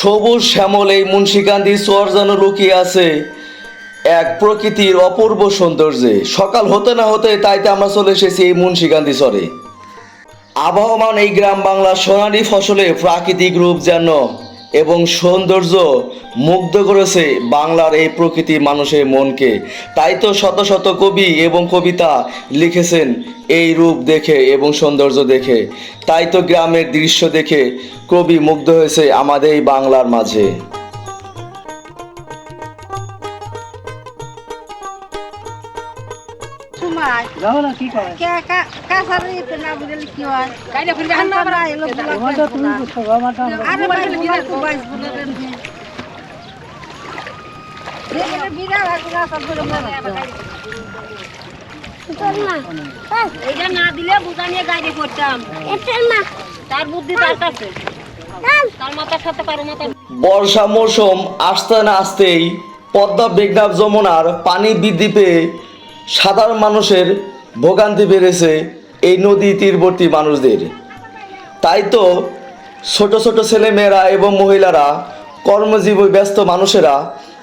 সবুজ শ্যামল এই মুন্সিকান্দি চর যেন লুকিয়ে আছে এক প্রকৃতির অপূর্ব সৌন্দর্যে। সকাল হতে না হতে তাইতে আমরা চলে এসেছি এই মুন্সিকান্দি চরে। আবহমান এই গ্রাম বাংলার সোনালী ফসলে প্রাকৃতিক রূপ যেন এবং সৌন্দর্য মুগ্ধ করেছে বাংলার এই প্রকৃতি মানুষের মনকে। তাই তো শত শত কবি এবং কবিতা লিখেছেন এই রূপ দেখে এবং সৌন্দর্য দেখে। তাই তো গ্রামের দৃশ্য দেখে কবি মুগ্ধ হয়েছে আমাদের এই বাংলার মাঝে। কি হয়? বর্ষা মৌসুম আসতে না আসতেই পদ্মা মেঘনাথ যমুনার পানি বৃদ্ধি পেয়ে সাধারণ মানুষের ভোগান্তি বেড়েছে এই নদী তীরবর্তী মানুষদের। তাই তো ছোট ছোট ছেলেমেয়েরা এবং মহিলারা কর্মজীবী ব্যস্ত মানুষেরা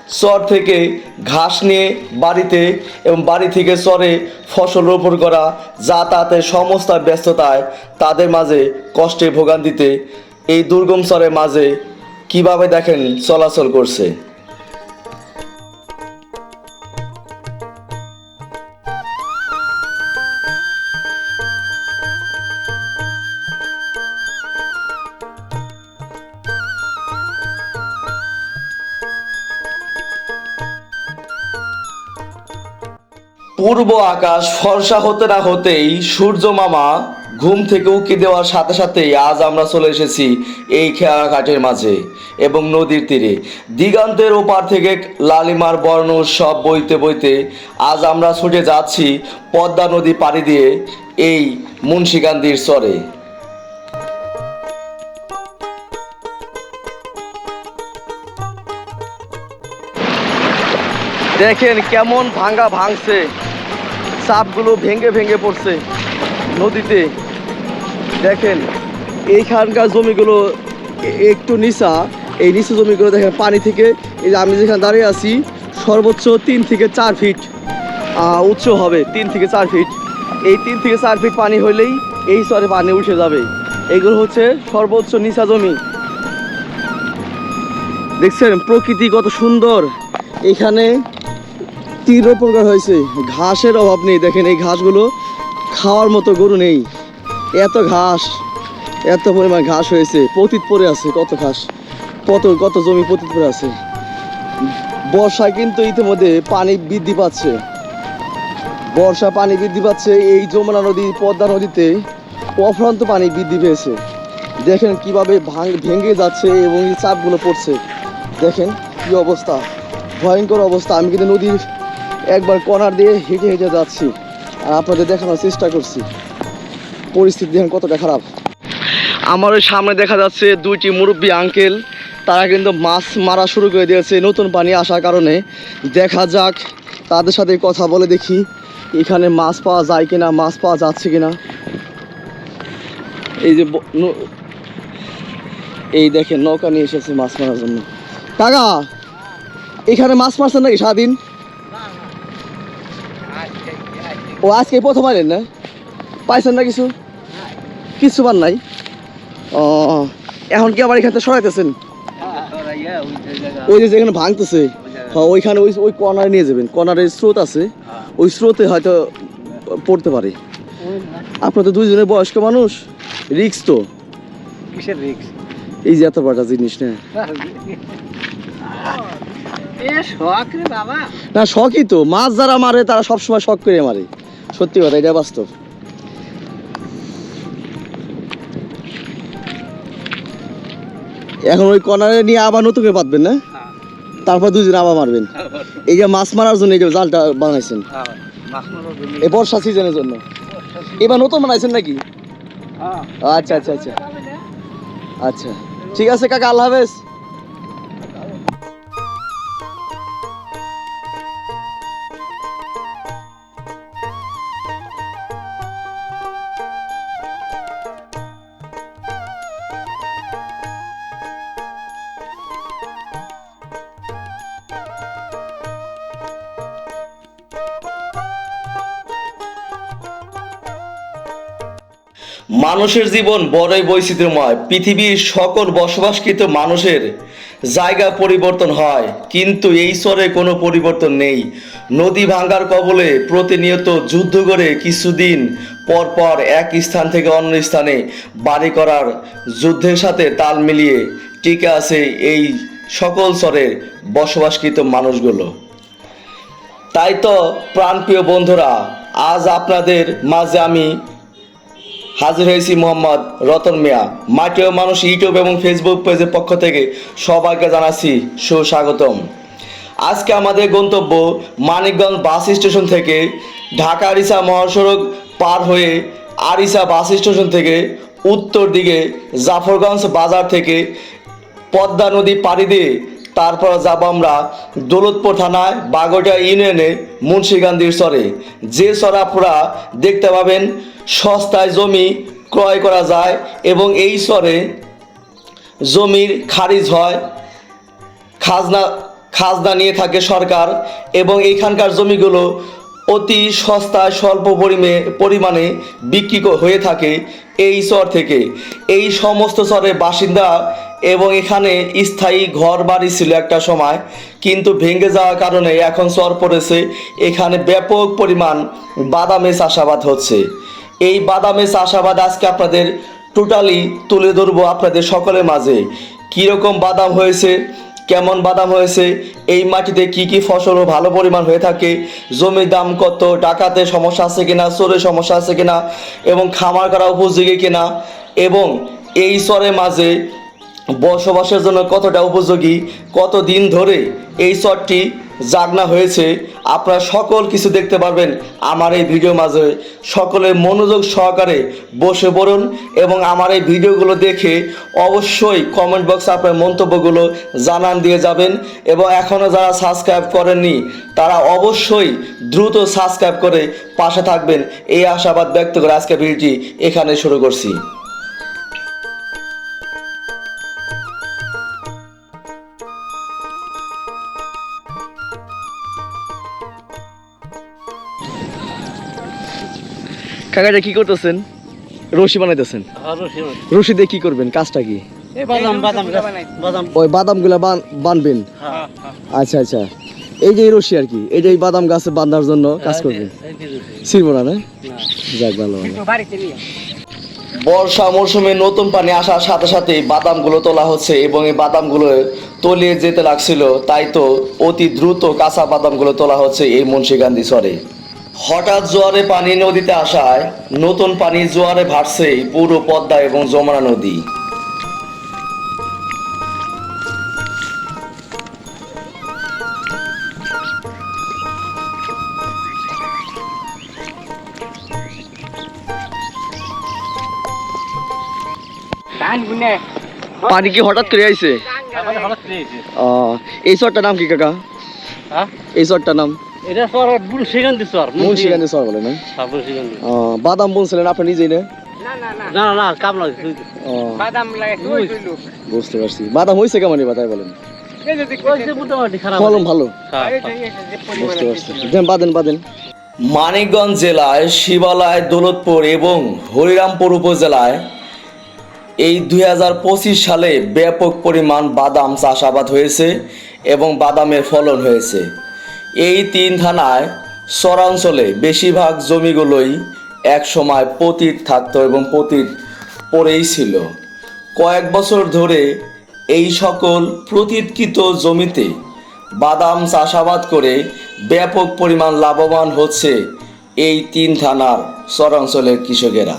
চর থেকে ঘাস নিয়ে বাড়িতে এবং বাড়ি থেকে চরে ফসল রোপণ করা, যাতায়াতের সমস্ত ব্যস্ততায় তাদের মাঝে কষ্টে ভোগান্তিতে এই দুর্গম চরের মাঝে কীভাবে দেখেন চলাচল করছে? পূর্ব আকাশ ফর্সা হতে না হতেই সূর্য মামা ঘুম থেকে উকি দেওয়ার সাথে সাথেই আজ আমরা চলে এসেছি এই খেয়াঘাটের মাঝে এবং নদীর তীরে। দিগন্তের ওপার থেকে লালিমার বর্ণ সব বইতে বইতে আজ আমরা ছুটে যাচ্ছি পদ্মা নদী পাড়ি দিয়ে এই মুন্সিকান্দির চরে দেখেন কেমন ভাঙ্গা ভাঙছে। চাপগুলো ভেঙে ভেঙে পড়ছে নদীতে। দেখেন, এইখানকার জমিগুলো একটু নিচা। এই নিচু জমিগুলো দেখেন, পানি থেকে এই যে আমি যেখানে দাঁড়িয়ে আছি, সর্বোচ্চ তিন থেকে চার ফিট উচ্চ হবে, তিন থেকে চার ফিট। এই তিন থেকে চার ফিট পানি হলেই এই স্তরে পানি উঠে যাবে। এইগুলো হচ্ছে সর্বোচ্চ নিচা জমি। দেখছেন, প্রকৃতি কত সুন্দর। এখানে তীর রোপণ করা হয়েছে। ঘাসের অভাব নেই। দেখেন, এই ঘাসগুলো খাওয়ার মতো গরু নেই। এত ঘাস, এত পরিমাণ ঘাস হয়েছে। পতিত পড়ে আছে কত ঘাস, কত কত জমি পতিত পড়ে আছে। বর্ষায় কিন্তু ইতিমধ্যে পানি বৃদ্ধি পাচ্ছে। বর্ষা পানি বৃদ্ধি পাচ্ছে। এই যমুনা নদী, পদ্মা নদীতে অফ্রান্ত পানি বৃদ্ধি পেয়েছে। দেখেন কীভাবে ভাঙ, ভেঙে যাচ্ছে এবং এই চাপগুলো পড়ছে। দেখেন কি অবস্থা। ভয়ঙ্কর অবস্থা। আমি কিন্তু নদীর একবার কর্নার দিয়ে হেঁটে হেঁটে যাচ্ছি। আর আপনাদের দেখানোর চেষ্টা করছি। পরিস্থিতি দেখেন কতটা খারাপ। আমার ওই সামনে দেখা যাচ্ছে দুইটি মুরব্বী আঙ্কেল তারা কিন্তু মাছ মারা শুরু করে দিয়েছে নতুন পানি আসার কারণে। দেখা যাক, তাদের সাথে কথা বলে দেখি, এখানে মাছ পাওয়া যায় কিনা, মাছ পাওয়া যাচ্ছে কিনা। এই যে এই দেখেন নৌকা নিয়ে এসেছে মাছ মারার জন্য। কাকা, এখানে মাছ মারছেন নাকি সারাদিন? ও আজকে প্রথম আইলেন না? পাইছেন না কিছু? কিছু পান নাই? ও এখন কি আবার এখান থেকে সরাইতেছেন? ওই যে যেখানে ভাঙতেছে হ্যাঁ ওইখানে ওই ওই কর্নারে নিয়ে যাবেন। কর্নারের স্রোত আছে। ওই স্রোতে হয়তো পড়তে পারে। আপনার তো দুইজনে বয়স্ক মানুষ। রিক্স তো। কিসের রিক্স এই যে এত বড়টা জিনিস না? না শখই তো। মাছ যারা মারে তারা সবসময় শখ করে মারে। সত্যি কথা এটা বাস্তব। এখন ওই কর্নারে নিয়ে আবার নতুন করে পাতবেন না? তারপর দুজন আবার মারবেন। এই যে মাছ মারার জন্য এই যে জালটা বানাইছেন। মাছ এই বর্ষা সিজনের জন্য। এবার নতুন বানাইছেন নাকি? হ্যাঁ। আচ্ছা আচ্ছা আচ্ছা। আচ্ছা। ঠিক আছে কাকা আল্লাহ হাফেজ। মানুষের জীবন বড়ই বৈচিত্র্যময়। পৃথিবীর সকল বসবাসকৃত মানুষের জায়গা পরিবর্তন হয়, কিন্তু এই স্বরে কোনো পরিবর্তন নেই। নদী ভাঙ্গার কবলে প্রতিনিয়ত যুদ্ধ করে কিছুদিন পর পর এক স্থান থেকে অন্য স্থানে বাড়ি করার যুদ্ধের সাথে তাল মিলিয়ে টিকে আছে এই সকল স্তরের বসবাসকৃত মানুষগুলো। তাই তো প্রাণপ্রিয় বন্ধুরা, আজ আপনাদের মাঝে আমি হাজির হয়েছি মোহাম্মদ রতন মিয়া। মাটিও মানুষ ইউটিউব এবং ফেসবুক পেজের পক্ষ থেকে সবাইকে জানাচ্ছি সুস্বাগতম। আজকে আমাদের গন্তব্য মানিকগঞ্জ বাস স্টেশন থেকে ঢাকা আরিসা মহাসড়ক পার হয়ে আরিসা বাস স্টেশন থেকে উত্তর দিকে জাফরগঞ্জ বাজার থেকে পদ্মা নদী পাড়ি দিয়ে তারপর যাব আমরা দৌলতপুর থানায় বাগোটা ইউনিয়নে মুন্সিগান্ধীর চরে। যে চর আপনারা দেখতে পাবেন সস্তায় জমি ক্রয় করা যায় এবং এই চরে জমির খারিজ হয়, খাজনা খাজনা নিয়ে থাকে সরকার এবং এইখানকার জমিগুলো অতি সস্তায় স্বল্প পরিমে, পরিমাণে বিক্রি হয়ে থাকে এই চর থেকে। এই সমস্ত চরের বাসিন্দা এবং এখানে স্থায়ী ঘর বাড়ি ছিল একটা সময়, কিন্তু ভেঙে যাওয়ার কারণে এখন চর পড়েছে। এখানে ব্যাপক পরিমাণ বাদামে চাষাবাদ হচ্ছে। এই বাদামে চাষাবাদ আজকে আপনাদের টোটালি তুলে ধরবো আপনাদের সকলের মাঝে। কীরকম বাদাম হয়েছে, কেমন বাদাম হয়েছে, এই মাটিতে কি কি ফসল ভালো পরিমাণ হয়ে থাকে, জমির দাম কত, টাকাতে সমস্যা আছে কিনা চোরের সমস্যা আছে কিনা, এবং খামার করা উপযোগী কিনা, এবং এই চরের মাঝে বসবাসের জন্য কতটা উপযোগী কত দিন ধরে এই চরটি জাগনা হয়েছে, আপনারা সকল কিছু দেখতে পারবেন আমার এই ভিডিও মাঝে। সকলে মনোযোগ সহকারে বসে পড়ুন এবং আমার এই ভিডিওগুলো দেখে অবশ্যই কমেন্ট বক্সে আপনার মন্তব্যগুলো জানান দিয়ে যাবেন এবং এখনও যারা সাবস্ক্রাইব করেননি, তারা অবশ্যই দ্রুত সাবস্ক্রাইব করে পাশে থাকবেন। এই আশাবাদ ব্যক্ত করে আজকে ভিডিওটি এখানে শুরু করছি। কাকাটা কি করতেছেন? রশি বানাইতেছেন। রশি দিয়ে কি করবেন? কাজটা কি? এই বাদাম বাদাম ওই বাদামগুলা বানবেন? আচ্ছা আচ্ছা। এই যে রশি আর কি এই যে এই বাদাম গাছে বাঁধার জন্য কাজ করবেন? ছিড়বো না যাক ভালো বর্ষা মৌসুমে নতুন পানি আসার সাথে সাথে বাদামগুলো তোলা হচ্ছে এবং এই বাদামগুলো তলিয়ে যেতে লাগছিল তাই তো অতি দ্রুত কাঁচা বাদামগুলো তোলা হচ্ছে এই মুন্সিগান্ধী চরে। হঠাৎ জোয়ারে পানি নদীতে আসায় নতুন পানি জোয়ারে ভাসছে পুরো পদ্মা এবং যমুনা নদী। পানি কি হঠাৎ করে আইছে? এই চরটার নাম কি কাকা? হ্যাঁ? এই চরটার নাম? এটা বলে না হ্যাঁ বাদাম বলছিলেন আপনি নিজেই না? না না না। না না না কাম লাগে আহ, বাদাম লাগে তুই তুইলু বুঝতে পারছি। বাদাম হয়েছে কেমন বলেন? ফলন ভালো? হ্যাঁ, এইটা এইটা যে বুঝতে পারছি। বাদেন বাদেন। মানিকগঞ্জ জেলায় শিবালয় দৌলতপুর এবং হরিরামপুর উপজেলায় এই দুই হাজার পঁচিশ সালে ব্যাপক পরিমাণ বাদাম চাষাবাদ হয়েছে এবং বাদামের ফলন হয়েছে। এই তিন থানায় চরাঞ্চলে বেশিরভাগ জমিগুলোই এক সময় পতিত থাকতো এবং পতিত পড়েই ছিল। কয়েক বছর ধরে এই সকল প্রতিৎকৃত জমিতে বাদাম চাষাবাদ করে ব্যাপক পরিমাণ লাভবান হচ্ছে এই তিন থানার চরাঞ্চলের কৃষকেরা।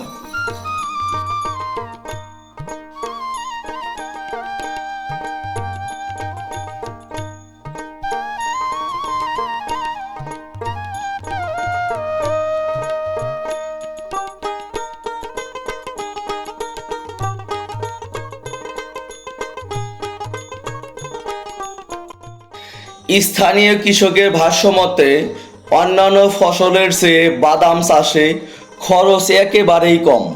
স্থানীয় কৃষকের ভাষ্যমতে অন্যান্য ফসলের চেয়ে বাদাম চাষে খরচ একেবারেই কম।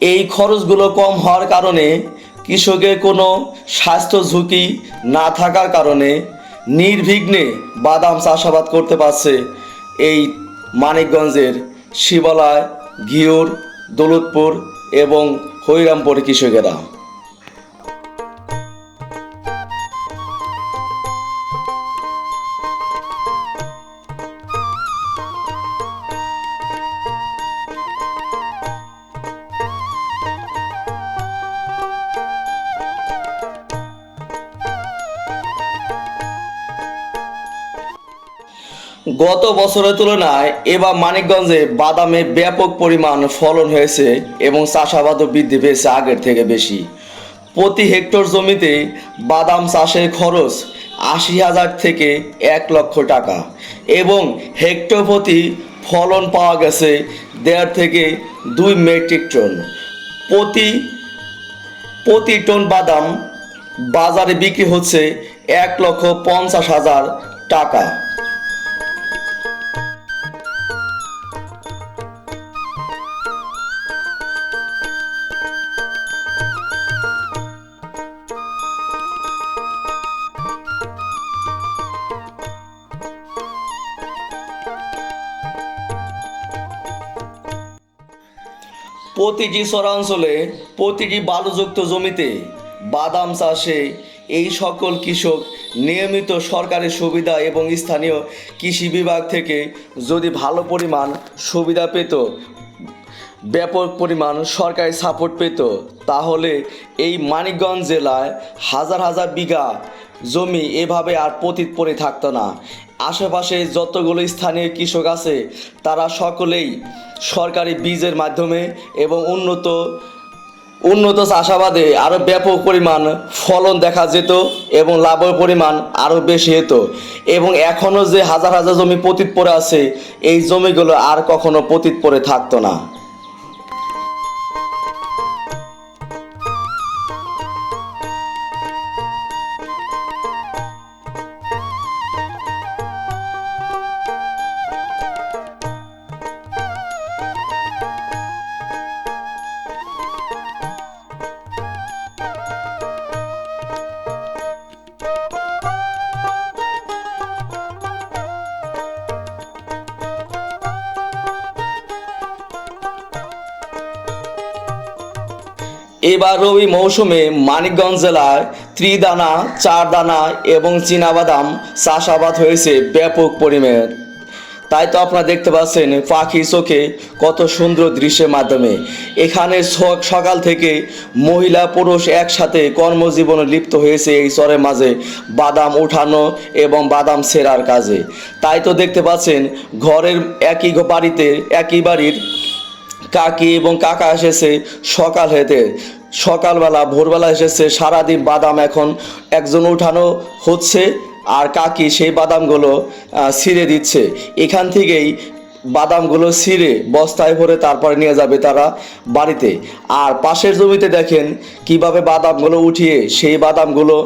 এই খরচগুলো কম হওয়ার কারণে কৃষকের কোনো স্বাস্থ্য ঝুঁকি না থাকার কারণে নির্বিঘ্নে বাদাম চাষাবাদ করতে পারছে এই মানিকগঞ্জের শিবালয় ঘিওর দৌলতপুর এবং হরিরামপুর কৃষকেরা। গত বছরের তুলনায় এবার মানিকগঞ্জে বাদামে ব্যাপক পরিমাণ ফলন হয়েছে এবং চাষাবাদও বৃদ্ধি পেয়েছে আগের থেকে বেশি। প্রতি হেক্টর জমিতে বাদাম চাষের খরচ আশি হাজার থেকে এক লক্ষ টাকা এবং হেক্টর প্রতি ফলন পাওয়া গেছে দেড় থেকে দুই মেট্রিক টন। প্রতি প্রতি টন বাদাম বাজারে বিক্রি হচ্ছে এক লক্ষ পঞ্চাশ হাজার টাকা। প্রতিটি চরাঞ্চলে প্রতিটি বালুযুক্ত জমিতে বাদাম চাষে এই সকল কৃষক নিয়মিত সরকারি সুবিধা এবং স্থানীয় কৃষি বিভাগ থেকে যদি ভালো পরিমাণ সুবিধা পেত, ব্যাপক পরিমাণ সরকারি সাপোর্ট পেত, তাহলে এই মানিকগঞ্জ জেলায় হাজার হাজার বিঘা জমি এভাবে আর পতিত পড়ে থাকতো না। আশেপাশে যতগুলো স্থানীয় কৃষক আছে, তারা সকলেই সরকারি বীজের মাধ্যমে এবং উন্নত উন্নত চাষাবাদে আরও ব্যাপক পরিমাণ ফলন দেখা যেত এবং লাভের পরিমাণ আরও বেশি হতো। এবং এখনও যে হাজার হাজার জমি পতিত পড়ে আছে, এই জমিগুলো আর কখনো পতিত পড়ে থাকতো না। এবার রবি মৌসুমে মানিকগঞ্জ জেলায় ত্রিদানা চার দানা এবং চীনাবাদাম চাষাবাদ হয়েছে ব্যাপক পরিমাণ। তাই তো আপনারা দেখতে পাচ্ছেন পাখি চোখে কত সুন্দর দৃশ্যের মাধ্যমে। এখানে সকাল থেকে মহিলা পুরুষ একসাথে কর্মজীবনে লিপ্ত হয়েছে এই চরের মাঝে বাদাম উঠানো এবং বাদাম সেরার কাজে। তাই তো দেখতে পাচ্ছেন ঘরের একই বাড়িতে, একই বাড়ির কাকি এবং কাকা এসেছে সকাল হেতে সকালবেলা, ভোরবেলা এসেছে, সারাদিন বাদাম এখন একজন উঠানো হচ্ছে আর কাকি সেই বাদামগুলো ছিঁড়ে দিচ্ছে। এখান থেকেই বাদামগুলো ছিঁড়ে বস্তায় ভরে তারপরে নিয়ে যাবে তারা বাড়িতে। আর পাশের জমিতে দেখেন কীভাবে বাদামগুলো উঠিয়ে সেই বাদামগুলো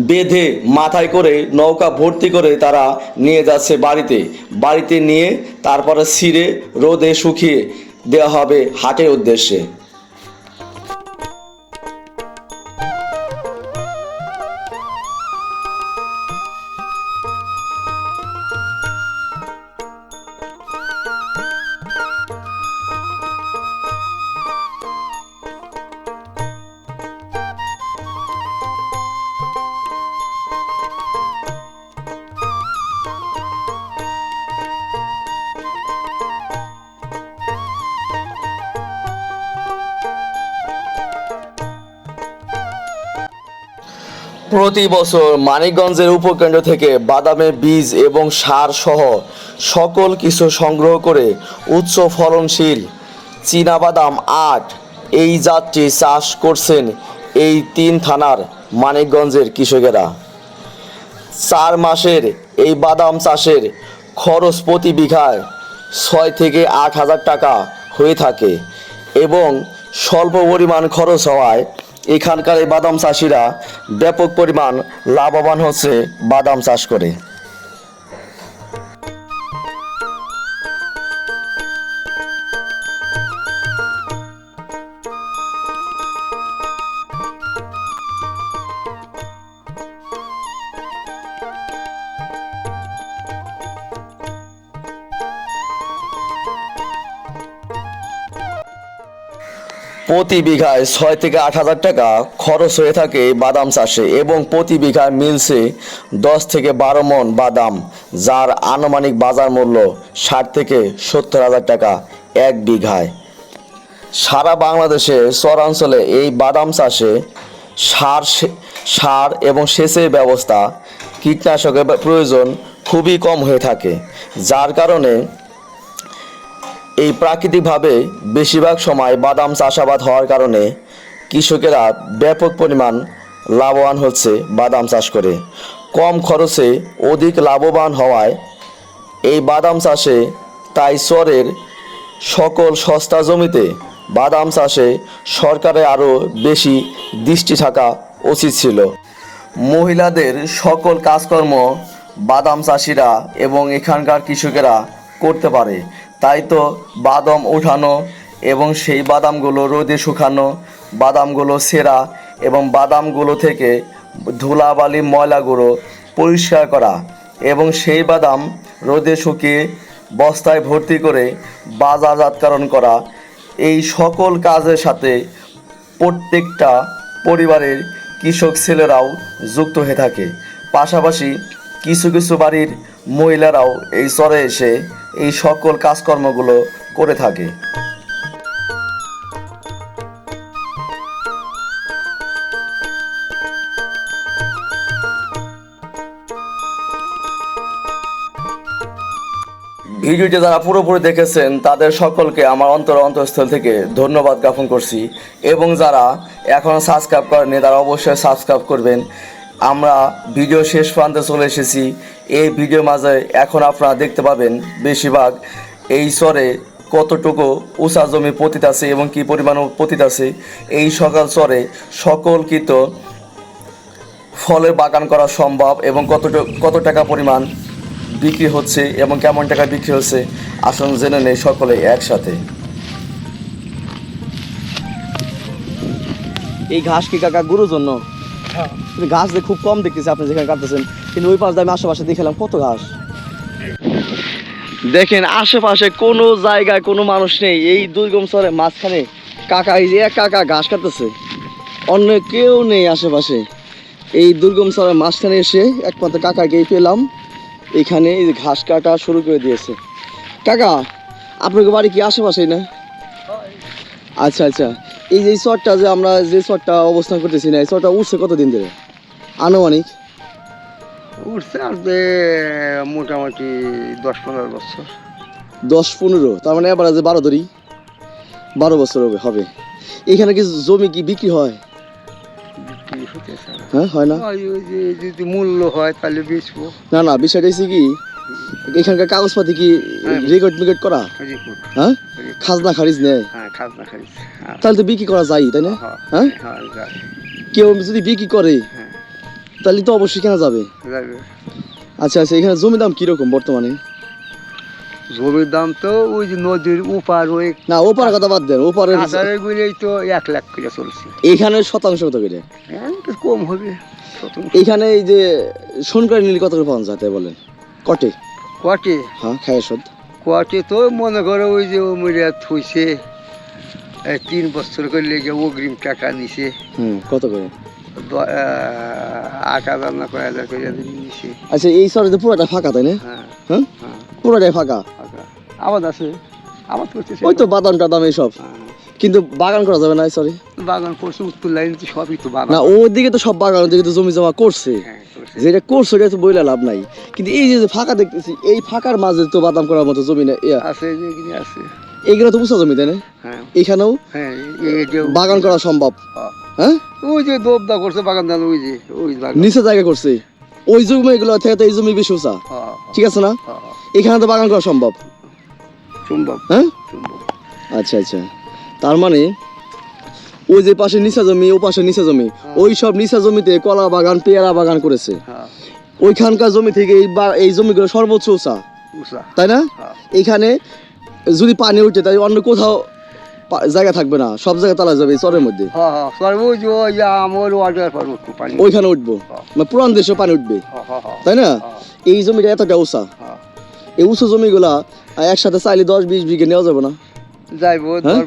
বেঁধে মাথায় করে নৌকা ভর্তি করে তারা নিয়ে যাচ্ছে বাড়িতে। বাড়িতে নিয়ে তারপরে সিরে রোদে শুকিয়ে দেওয়া হবে হাটের উদ্দেশ্যে। প্রতি বছর মানিকগঞ্জের উপকেন্দ্র থেকে বাদামের বীজ এবং সার সহ সকল কিছু সংগ্রহ করে উচ্চ ফলনশীল চীনাবাদাম আট এই জাতটি চাষ করছেন এই তিন থানার মানিকগঞ্জের কৃষকেরা। চার মাসের এই বাদাম চাষের খরচ প্রতি বিঘায় ছয় থেকে আট হাজার টাকা হয়ে থাকে এবং স্বল্প পরিমাণ খরচ হওয়ায় এখানকার এই বাদাম চাষিরা ব্যাপক পরিমাণ লাভবান হচ্ছে বাদাম চাষ করে। প্রতি বিঘায় ছয় থেকে আট হাজার টাকা খরচ হয়ে থাকে বাদাম চাষে এবং প্রতি বিঘায় মিলছে দশ থেকে বারো মন বাদাম, যার আনুমানিক বাজার মূল্য ষাট থেকে সত্তর হাজার টাকা এক বিঘায়। সারা বাংলাদেশে, চরাঞ্চলে এই বাদাম চাষে সার সার এবং সেচের ব্যবস্থা কীটনাশকের প্রয়োজন খুবই কম হয়ে থাকে, যার কারণে এই প্রাকৃতিকভাবে বেশিরভাগ সময় বাদাম চাষাবাদ হওয়ার কারণে কৃষকেরা ব্যাপক পরিমাণ লাভবান হচ্ছে বাদাম চাষ করে। কম খরচে অধিক লাভবান হওয়ায় এই বাদাম চাষে তাই চরের সকল সস্তা জমিতে বাদাম চাষে সরকারের আরও বেশি দৃষ্টি থাকা উচিত ছিল। মহিলাদের সকল কাজকর্ম বাদাম চাষিরা এবং এখানকার কৃষকেরা করতে পারে। তাই তো বাদাম ওঠানো এবং সেই বাদামগুলো রোদে শুকানো, বাদামগুলো সেরা এবং বাদামগুলো থেকে ধুলাবালি ময়লাগুলো পরিষ্কার করা এবং সেই বাদাম রোদে শুকিয়ে বস্তায় ভর্তি করে বাজারজাতকরণ করা। এই সকল কাজের সাথে প্রত্যেকটা পরিবারের কৃষক ছেলেরাও যুক্ত হয়ে থাকে। পাশাপাশি কিছু কিছু বাড়ির মহিলারাও এই চরে এসে এই সকল কাজকর্মগুলো করে থাকে। ভিডিওটি যারা পুরোপুরি দেখেছেন, তাদের সকলকে আমার অন্তর অন্তঃস্থল থেকে ধন্যবাদ জ্ঞাপন করছি। এবং যারা এখনও সাবস্ক্রাইব করেনি তারা অবশ্যই সাবস্ক্রাইব করবেন। আমরা ভিডিও শেষ প্রান্তে চলে এসেছি। এই ভিডিওর মাঝে এখন আপনারা দেখতে পাবেন বেশিরভাগ এই স্বরে কতটুকু উঁচা জমি পতিত আছে এবং কি পরিমাণ পতিত আছে। এই সকাল চরে সকল কৃত ফলের বাগান করা সম্ভব এবং কত কত টাকা পরিমাণ বিক্রি হচ্ছে এবং কেমন টাকা বিক্রি হচ্ছে আসুন জেনে নেই সকলে একসাথে। এই ঘাস কি কাকা গরুর জন্য? কিন্তু ঘাস খুব কম দেখতেছি আপনি যেখানে কাটতেছেন, কিন্তু ওই পাশ দিয়ে আমি আশেপাশে দেখলাম কত ঘাস দেখেন, আশেপাশে কোনো জায়গায় কোনো মানুষ নেই। এই দুর্গম শহরে মাঝখানে কাকা, এই যে এক কাকা ঘাস কাটতেছে। অন্য কেউ নেই আশেপাশে। এই দুর্গম শহরের মাঝখানে এসে একমাত্র কাকাকেই পেলাম। এখানে এই ঘাস কাটা শুরু করে দিয়েছে। কাকা আপনাকে বাড়ি কি আশেপাশেই না? আচ্ছা আচ্ছা। এই যে চরটা যে আমরা যে চরটা অবস্থান করতেছি না, এই চরটা উঠছে কতদিন ধরে? আনুমানিক? উঠছে যে মোটামুটি দশ পনেরো বছর। দশ পনেরো তার মানে এবার যে বারো ধরি বারো বছর হবে হবে। এখানে কি জমি কি বিক্রি হয়। হ্যাঁ হয় না? ওই ওই যে যদি মূল্য হয় তাহলে বেচবো। না না বিষয়টা হচ্ছে কি এখানকার কাগজপাতি কি হ্যাঁ। রেকর্ড করা? হ্যাঁ? খাজনা খারিজ নেয়? হ্যাঁ খাজনা খারিজ। তাহলে তো বিক্রি করা যায় তাই না? হ্যাঁ, কেউ যদি বিক্রি করে তাহলে তো অবশ্যই কেনা যাবে। যাবে। আচ্ছা আচ্ছা এখানে জমি দাম কীরকম বর্তমানে? জমির দাম তো ওই যে নদীর উপার ওই না ওপার কথা বাদ দেন ওপারের কাঁচারে গুলোই তো এক লাখ করে চলছে। এইখানে শতাংশ কত করে? হ্যাঁ কম হবে। এইখানে এই যে সোনকারি নীল কত করে পাওয়া যায় বলেন? কটে? কটে? হ্যাঁ খায় সদ কটে তো মনে করো ওই যে মরিয়া থইছে এই তিন বছর করে লেগে অগ্রিম টাকা নিছে। হুম কত করে? আট হাজার না কয় হাজার করে আচ্ছা এই পুরোটা ফাঁকা তাই না? হ্যাঁ হ্যাঁ? হ্যাঁ। পুরোটাই ফাঁকা? আবাদ আছে। আবাদ করতেছে। ওই তো বাদাম টাদাম এইসব। হ্যাঁ। কিন্তু বাগান করা যাবে না সরি বাগান করছে উত্তর লাইন সবই তো বাগান। না ওদিকে তো সব বাগান ওদিকে তো জমি জমা করছে। যেটা করছে ওটা তো বইলে লাভ নাই। কিন্তু এই যে ফাঁকা দেখতেছি এই ফাঁকার মাঝে তো বাদাম করার মতো জমি না আছে এইগুলো তো উঁচা জমি তাই না? এখানেও বাগান করা সম্ভব। হ্যাঁ। হ্যাঁ ওই যে দোবদা করছে বাগান দান ওই যে ওই নিচে জায়গা করছে। ওই জমিগুলো থেকে তো এই জমি বেশি উঁচা। হ্যাঁ, ঠিক আছে না? হ্যাঁ, এখানে তো বাগান করা সম্ভব। সম্ভব। হ্যাঁ? আচ্ছা আচ্ছা। তার মানে ওই যে পাশে নিচা জমি ও পাশে নিচা জমি ওই সব নিচা জমিতে কলা বাগান পেয়ারা বাগান করেছে। হ্যাঁ। ওইখানকার জমি থেকে এই এই জমিগুলো সর্বোচ্চ উঁচা। তাই না? হ্যাঁ। এইখানে যদি পানি উঠে তাই অন্য কোথাও জায়গা থাকবে না সব জায়গায় তালা যাবে চরের মধ্যে। হ্যাঁ হ্যাঁ ওইখানে উঠবো মানে পুরান দেশে পানি উঠবে। হ্যাঁ হ্যাঁ হ্যাঁ। তাই না? হ্যাঁ, এই জমিটা এতটা উঁচা। হ্যাঁ। এই উঁচু জমিগুলা একসাথে চাইলে দশ বিশ বিঘে নেওয়া যাবে না। হ্যাঁ?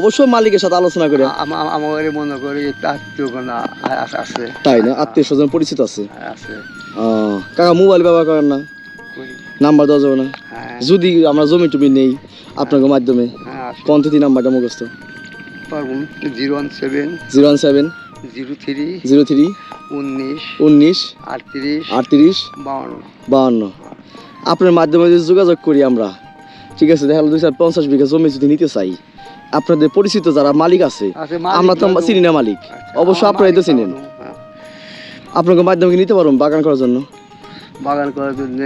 অবশ্যই মালিকের সাথে আলোচনা করে। মনে করে তাই না? আত্মীয় স্বজন পরিচিত আছে। কাকা মোবাইল ব্যবহার করেন না। নাম্বার দেওয়া যাবে না। হ্যাঁ। যদি আমরা জমি টমি নেই আপনাকে মাধ্যমে হ্যাঁ আছে। পঞ্চায়েতি নাম্বারটা মুখস্থ? Zero one seven. Zero one seven. Zero three. Zero three. উনিশ। উনিশ। আটত্রিশ। আটত্রিশ। বাউন্ন। আপনার মাধ্যমে যদি যোগাযোগ করি আমরা ঠিক আছে দেখা গেলো দুই চার পঞ্চাশ বিঘা জমি যদি নিতে চাই আপনাদের পরিচিত যারা মালিক আছে আমরা তো। চিনি না মালিক। আচ্ছা, অবশ্য আপনারাই তো চিনেন। হ্যাঁ। আপনাকে মাধ্যমে নিতে পারব বাগান করার জন্য। বাগান করার জন্য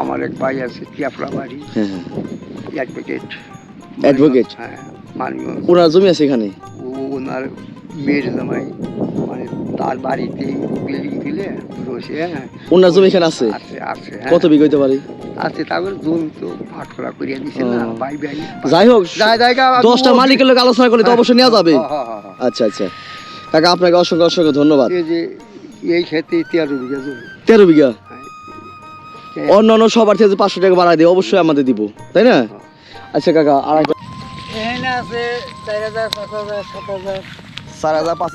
আমার এক ভাই আছে টিয়াপড়া বাড়ি। হ্যাঁ হ্যাঁ। অ্যাডভোকেট হ্যাঁ মানিগঞ্জ ওনার জমি আছে এখানে? ওনার মেয়ের জামাই মানে তার বাড়িতে বিল্ডিং দিলে বসে হ্যাঁ। ওনার জমি এখানে আছে? আছে হ্যাঁ। কত বিঘা হইতে পারে? আছে তারপরে জমি তো ভাট করা করিয়া দিছে না ভাই ভাই। যাই হোক দশটা মালিকের লোক আলোচনা করলে তো অবশ্যই নেওয়া যাবে। হ্যাঁ, হ্যাঁ, হ্যাঁ, হ্যাঁ। আচ্ছা আচ্ছা। কাকা আপনাকে অসংখ্য অসংখ্য ধন্যবাদ। এই যে এই ক্ষেত্রে তেরো বিঘা জমি। তেরো বিঘা? হ্যাঁ। অন্য অন্য সবার থেকে পাঁচশো টাকা বাড়াই দিয়ে অবশ্যই আমাদের দিব তাই না? আচ্ছা কাকা আর চার হাজার পাঁচ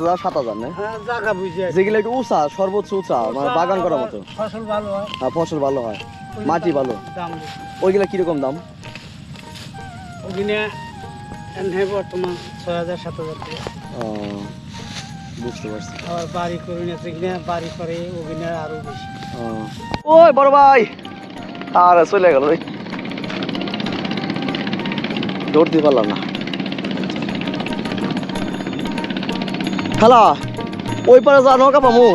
হাজার সাত হাজার। না? হ্যাঁ জায়গা বুঝে। যেগুলো একটু উঁচা সর্বোচ্চ উঁচা মানে বাগান করার মতো। ফসল ভালো হয়। হ্যাঁ ফসল ভালো হয়। মাটি ভালো। ওইগুলা কীরকম দাম? বর্তমান ছয় হাজার সাত হাজার টাকা। বুঝতে পারছি। আবার বাড়ি করে নিয়েছে এখানে বাড়ি করে ওখানে আরও বেশি। ও। ওই বড় ভাই। আর চলে গেল রে। ধরতে পারলাম না। খালা ওই পারে যা নৌকা পামু।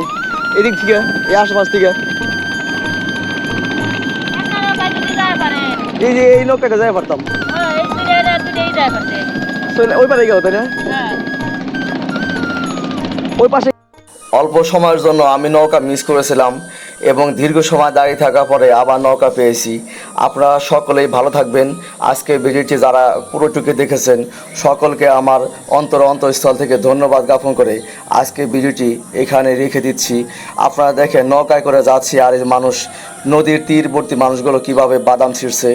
এদিক থেকে এই আশেপাশ থেকে। দিয়ে এই যে এই নৌকাটা যাই পারতাম। হ্যাঁ ওই পারে গেল তাই না? হ্যাঁ। ওই পাশে অল্প সময়ের জন্য আমি নৌকা মিস করেছিলাম এবং দীর্ঘ সময় দাঁড়িয়ে থাকার পরে আবার নৌকা পেয়েছি। আপনারা সকলেই ভালো থাকবেন। আজকে ভিডিওটি যারা পুরোটুকু দেখেছেন, সকলকে আমার অন্তর অন্তঃস্থল থেকে ধন্যবাদ জ্ঞাপন করে আজকে ভিডিওটি এখানে রেখে দিচ্ছি। আপনারা দেখেন নৌকায় করে যাচ্ছি আর মানুষ, নদীর তীরবর্তী মানুষগুলো কীভাবে বাদাম ছিঁড়ছে।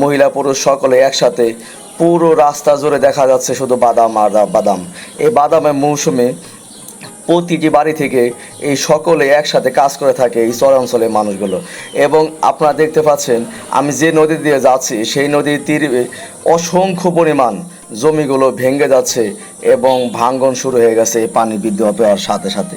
মহিলা পুরুষ সকলে একসাথে পুরো রাস্তা জুড়ে দেখা যাচ্ছে শুধু বাদাম আর বাদাম। এই বাদামের মৌসুমে প্রতিটি বাড়ি থেকে এই সকলে একসাথে কাজ করে থাকে এই চরাঞ্চলের মানুষগুলো। এবং আপনারা দেখতে পাচ্ছেন, আমি যে নদী দিয়ে যাচ্ছি, সেই নদীর তীরে অসংখ্য পরিমাণ জমিগুলো ভেঙে যাচ্ছে এবং ভাঙ্গন শুরু হয়ে গেছে পানি বিদ্যুৎ হওয়ার সাথে সাথে।